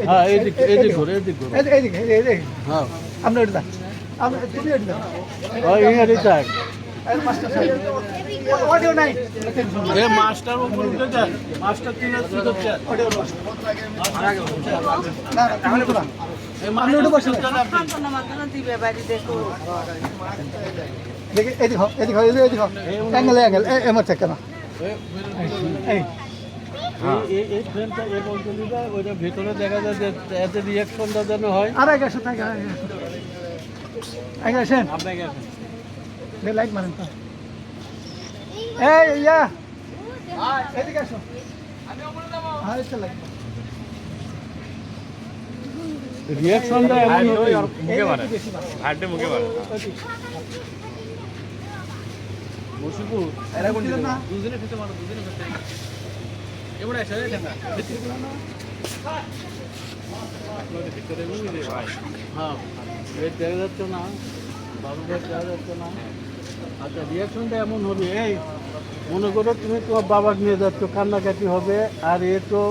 হ্যাঁ এদিক এদিক ঘুরে এদিক ঘুরে হ্যাঁ আপনি দেন আপনি তুমি দেন মাস্টার উপর উঠে মাস্টার তিন দেখি এদিকে এদিকে অ্যাঙ্গেল এই এই এই ফ্রেমটা এই বলতে ওইটা ভিতরে দেখা যায় যে এতে রিয়াকশনটা যেন হয়। আর এক আসো থাকে আসেন আপনাকে দে লাইট মারেন তো। এই ইয়া। এদিকে আসো। হ্যাঁ এটা লাইট রিয়াকশনটা এমন হবে মুখে মারেন হাড্ডে মুখে মারে। মুশিবুর এরা কোন দুজনে ফেটে মারো দুজনে ফেটে দেখা যাচ্ছে না দেখা যাচ্ছে না আচ্ছা এমন হবে, এই, মনে করো তুমি তোমার বাবাকে নিয়ে যাচ্ছ, কান্নাকাটি হবে, আর এ তো